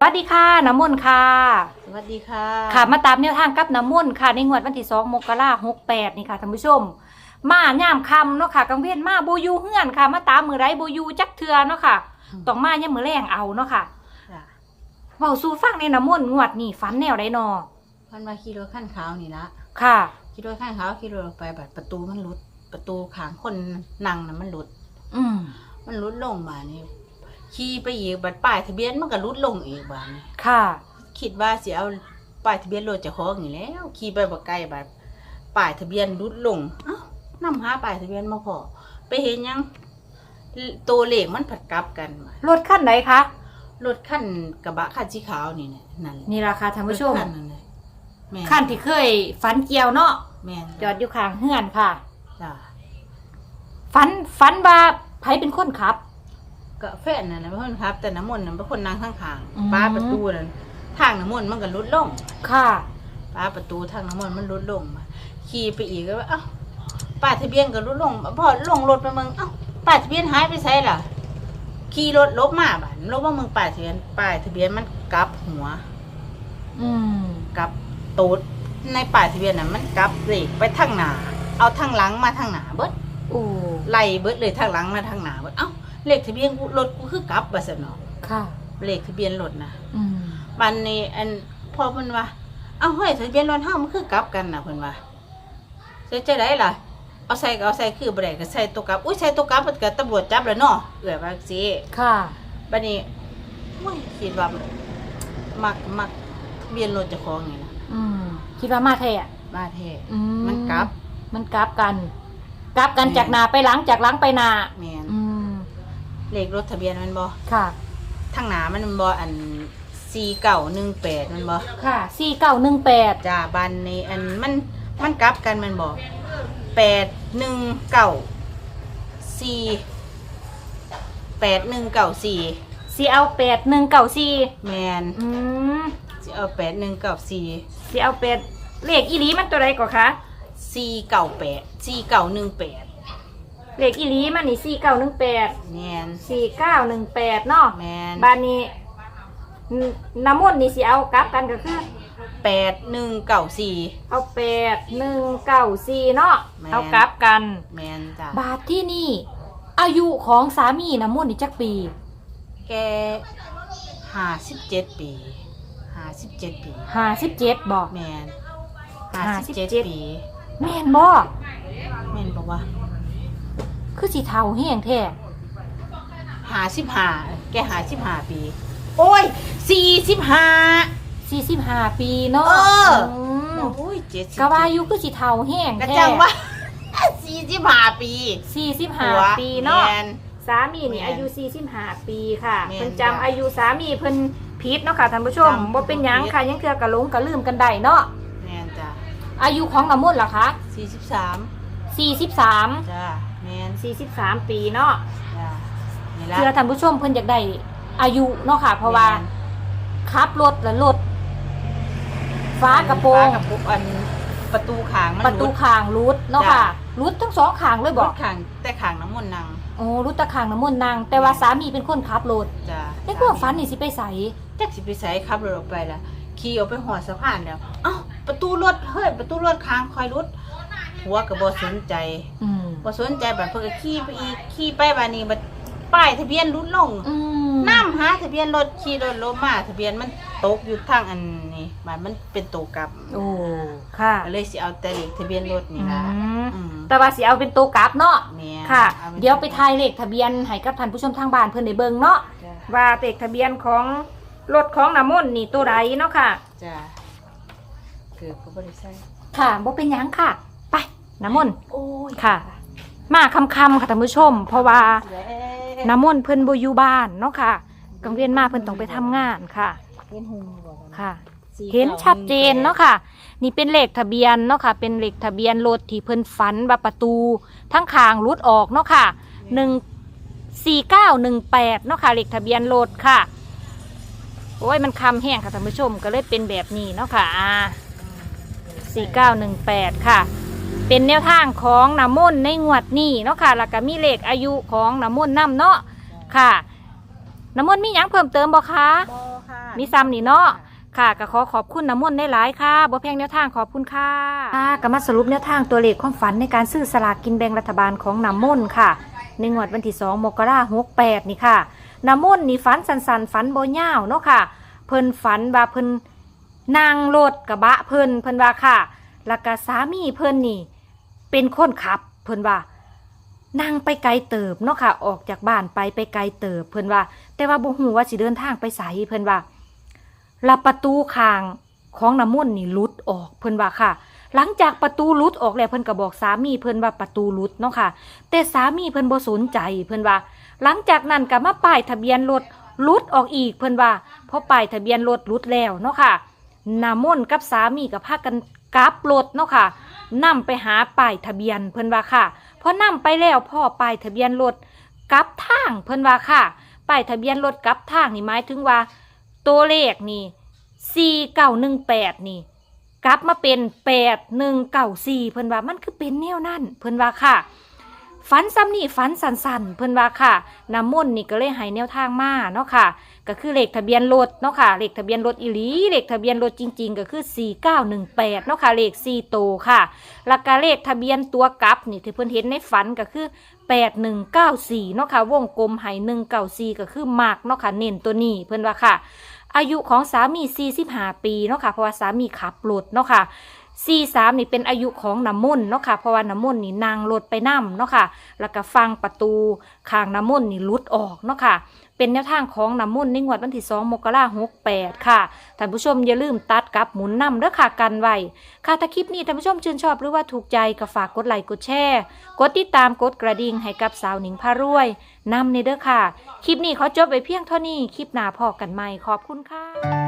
สวัสดีค่ะน้ำมนต์ค่ะ สวัสดีค่ะ ค่ะมาตามแนวทางกับน้ำมนต์ค่ะในงวดวันที่2มกราหกแปดนี่ค่ะท่านผู้ชม มาย่ามคำเนาะค่ะกังเวียนมาบูยูเฮือนค่ะ มาตามมือไรบูยูจักเทือเนาะค่ะต้องมาย่ามมือแรงเอาเนาะค่ะจ้ะเว้าสู่ฟังในน้ำมนต์งวดนี่ฝันแนวไรนอพันมาขี่รถขั้นขาวนี่ละค่ะขี่รถขั้นขาวขี่รถออกไปแบบประตูมันหลุด ประตูขางคนนั่งน่ะมันหลุด อืมมันหลุดลงมานี่ ขี่ไปอีกบัดป้ายทะเบียนมันก็หลุดลงอีกบาดนี่ค่ะ คิดว่าสิเอาป้ายทะเบียนรถเจะของนี่แล้วขี่ไปบ่ไกลบัดป้ายทะเบียนหลุดลงเอ้านำหาป้ายทะเบียนมาพอไปเห็นหยังตัวเลขมันผัดกลับกันมารถขั้นไหนคะ รถขั้นกระบะคันสีขาวนี่น่ะนั่นนี่ราคาท่านผู้ชมรถคันนั้นน่ะแม่นขั้นที่เคยฝันเกี่ยวเนาะ แม่นจอดอยู่ข้างเฮือนค่ะ จ้ะ ฝันฝันว่าไผเป็นคนขับ ก็แฟนนั่นแหละเป็นคนครับ แต่น้ำมนต์นั่นเป็นคนนั่งข้างอืมๆป้าประตูนั่นทางน้ำมนต์มันก็ลดลงค่ะ ป้าประตูทางน้ำมนต์มันลดลงมาขี่ไปอีกก็ว่าเอ้าป้ายทะเบียนก็ลดลงพอลงรถไปเมืองเอ้าป้ายทะเบียนหายไปไสล่ะขี่รถลบมาบ้านลบมาเมืองป้ายทะเบียนป้ายทะเบียนมันกลับหัว อืม กลับตูดในป้ายทะเบียนน่ะมันกลับเลขไปทางหน้าเอาทางหลังมาทางหน้าเบิด โอ้ ไล่เบิดเลยทางหลังมาทางหน้าเบิดเอ้า เลขทะเบียนกูรถกูคือกลับว่าซั่นเนาะค่ะ เลขทะเบียนรถนะอืมบันนี้อันพอเพิ่นว่าเอาเฮ้ยทะเบียนรถเฮามันคือกลับกันน่ะเพิ่นว่าใส่ใจได้ล่ะ เอาใส่ก็เอาใส่คือบ่ได้ก็ใส่ตัวกลับ อุ้ยใส่ตัวกลับมันก็ตำรวจจับแล้วเนาะเอื้อยว่าจังซี่ค่ะ บัดนี้โอ้ยคิดว่ามักมักทะเบียนรถเจ้าของนี่นะอืมคิดว่ามาแท้อะมาแท้อืมันกลับ มันกลับกัน กลับกันแม่น จากหนาไปหลังจากหลังไปหนา แม่นอืม เลขรถทะเบียนมันบ่ค่ะ ทางหน้ามันบ่อัน4918มันบ่ค่ะสี่เก้าหนึ่งแปดจ้าบันนี้อันมันมันกลับกันมันบอกแปดหนึ่งเก้าสี่แปดหนึ่งเก้าสี่สี่เอาแปดหนึ่งเก้าสี่แมนอืมสิเอาแปดหนึ่งเก้าสี่สี่เอาแปดเลขอีหลีมันตัวใดก่อนคะสี่เก้าแปดสี่เก้าหนึ่งแปด เลขอีหลีมันนี่สี่เก้าหนึ่งแปดแมนสี่เก้าหนึ่งแปดเนาะแมนบานนี้นน้ำมนต์นี่สิเอากลับกันก็คือแปดหนึ่งเก้าสี่เอาแปดหนึ่งเก้าสี่เนาะแม่นเอากลับกัน แมนจ้ะบาทที่นี่ อายุของสามีน้ำมนต์นี่จักปี แกห้าสิบเจ็ดปีห้าสิบเจ็ดปีห้าสิบเจ็ดบอกแมนห้าสิบเจ็ด57ปี แม่นบ่แมนบอกว่า คือสีเทาแห้งแท้ห้าสิบห้าแกห้าสิบห้าปี โอ้ยสี่สิบห้าสี่สิบห้าปีเนาะเออมโอ้ยเจ็ดสิบกะว่าอายุคือสีเทาแห้งกระแท้จังว่าสี่สิบห้าปีสี่สิบห้าหัวปีเนาะ แมนสามีนี่แม่นอายุสี่สิบห้าปีค่ะแม่นเพิ่นจ้ะจำอายุสามีเพิ่นผิดเนาะค่ะท่านผู้ชมจำบ่เป็นหยังผิด ค่ะยังเทื่อกะหลงกะลืมกันได้เนาะแมนจ้ะอายุของน้ำมนต์ล่ะคะสี่สิบสามสี่สิบสามจ้ะ แมนสี่สิบสามปีเนาะจ้ะนี่ละเพื่อท่านผู้ชมเพิ่นอยากได้อายุเนาะค่ะ เพราะว่าขับรถและรถฟ้ากระโปรงฟ้ากระโปรงอันประตูขางมันประตูข้างรูดเนาะจ้ะค่ะรูดทั้งสองข้างเลยบบออกกขางแต่ขางน้ำมนต์นางโอ้รูดแตะข้างน้ำมนต์นาง แต่ว่าสามีเป็นคนขับรถจ้ะในความฝันนี่สิไปใส่แจ็คสิไปใส่ขับรถออกไปละขี่ออกไปหอดสะพานแล้วเอ้าประตูรถเฮ้ยประตูรถค้างคอยรุดหัวกับบอสนใจ อืม บอสนใจแบบเพื่อขี่ไปอีกขี่ไปบานี้บัดป้ายทะเบียนรุดลงอืมน้ำหาทะเบียนรถขี่รถลมมาทะเบียนมันตกอยู่ทางอันนี้มันมันเป็นตัวกลับโอ้ค่ะก็เลยสิเอาแต่เลขทะเบียนรถนี่อืละมอืมแต่ว่าสิเอาเป็นตัวกลับเนาะแม่นค่ะ อาป็นเดี๋ยวไปทายเลขทะเบียนให้กับท่านผู้ชมทางบ้านเพิ่นได้เบิ่งเนาะจ้ะว่าเลขทะเบียนของรถของน้ำมนต์นี่ตัวใดเนาะค่ะ จ้ะเกือบก็บ่ได้ใส่ค่ะบ่เป็นหยังค่ะ ไปน้ำมนต์โอ้ยค่ะ มาคำคำๆค่ะท่านผู้ชม เพราะว่าแล้วน้ำมนต์เพิ่นบ่อยู่บ้านเนาะค่ะกังเวียนมาเพิ่นต้องไปทำงานค่ะเห็นหุงบ่กันค่ะสี่เห็นก้าชัดเจนหงแปเนาะค่ะ นี่เป็นเลขทะเบียนเนาะค่ะ เป็นเลขทะเบียนรถที่เพิ่นฝันว่าประตู ทั้งคางรุดออกเนาะค่ะหนึ่งสี่เก้าหนึ่งแปดเนาะค่ะเลขทะเบียนรถค่ะ โอ้ยมันคำแห้งค่ะท่านผู้ชมก็เลยเป็นแบบนี้เนาะค่ะอ่าสี่เก้าหนึ่งแปดค่ะ เป็นแนวทางของน้ำมนต์ในงวดนี้เนาะค่ะแล้วก็มีเลขอายุของน้ำมนต์นํเนาะค่ะน้ำมนต์มีหยังเพิ่มเติมบ่คะบ่ค่ะ มีซ้ำนี่เนาะ ค่ะก็ขอขอบคุณน้ำมนต์ได้หลายๆค่ะบ่แพงแนวทางขอบคุณค่ะค่ะก็มาสรุปแนวทางตัวเลขความฝันในการซื้อสลากกินแบ่งรัฐบาลของน้ำมนต์ค่ะ ในงวดวันที่ 2 มกราคม68 นี่ค่ะน้ำมนต์นี่ฝันสันๆฝันบ่ยาวเนาะค่ะ เพิ่นฝันว่าเพิ่นนั่งรถกระบะเพิ่นเพิ่นว่าค่ะ แล้วก็สามีเพิ่นนี่ เป็นคนขับ เพิ่นว่านั่งไปไกลเติบเนาะค่ะ ออกจากบ้านไปไปไกลเติบ เพิ่นว่า แต่ว่าบ่ฮู้ว่าสิเดินทางไปไสเพิ่นว่าแลวประตูคางของน้ำมนต์นี่ลุดออกเพิ่นว่าค่ะ หลังจากประตูลุดออกแล้วเพิ่นก็บอกสามีเพิ่นว่าประตูลุดเนาะค่ะ แต่สามีเพิ่นบ่สนใจเพิ่นว่า หลังจากนั้นก็มาป้ายทะเบียนรถลุดออกอีกเพิ่นว่าเพราะป้ายทะเบียนรถลุดแล้วเนาะค่ะน้ำมนต์กับสามีก็พากันกลับรถเนาะค่ะ นำไปหาป้ายทะเบียนเพิ่นว่าค่ะพอนำไปแล้วพ่อป้ายทะเบียนรถกลับทางเพิ่นว่าค่ะป้ายทะเบียนรถกลับทางนี่หมายถึงว่า ตัวเลขนี่สี่เก้าหนึ่งแปดนี่กลับมาเป็นแปดหนึ่งเก้าสี่เพิ่นว่ามันคือเป็นแนวนั่นเพิ่นว่าค่ะ ฝันซ้ำนี่ฝันสันๆ เพิ่นว่าค่ะน้ำมนต์นี่ก็เลยให้แนวทางมาเนาะค่ะ ก็คือเลขทะเบียนรถเนาะค่ะเลขทะเบียนรถอีหลีเลขทะเบียนรถจริง ๆ ก็คือ 4918เนาะค่ะเลข4โตวค่ะแล้วก็เลขทะเบียนตัวกลับนี่ที่เพิ่นเห็นในฝันก็คือ 8194เนาะค่ะวงกลมให้194 ก็คือมากเนาะค่ะเน้นตัวนี้เพิ่นว่าค่ะ อายุของสามี45ปีเนาะค่ะเพราะว่าสามีขับรถเนาะค่ะ 43นี่เป็นอายุของน้ำมนต์เนาะค่ะเพราะว่าน้ำมนต์นี่นางรถไปนํเนาะค่ะแล้วก็ฟังประตูข้างน้ำมนต์นี่ลุดออกเนาะค่ะเป็นแนวทางของน้ำมนต์ในงวดวันที่2มกราคม68ค่ะ ท่านผู้ชมอย่าลืมตัดกับหมุนนำเด้อค่ะกันไว้ ค่ะถ้าคลิปนี้ท่านผู้ชมชื่นชอบหรือว่าถูกใจก็ฝากกดไลค์กดแชร์ กดติดตามกดกระดิ่งให้กับสาวหนิงพารวยนำในเด้อค่ะ คลิปนี้เขอจบไปเพียงเท่านี้ คลิปหน้าพอกันใหม่ขอบคุณค่ะ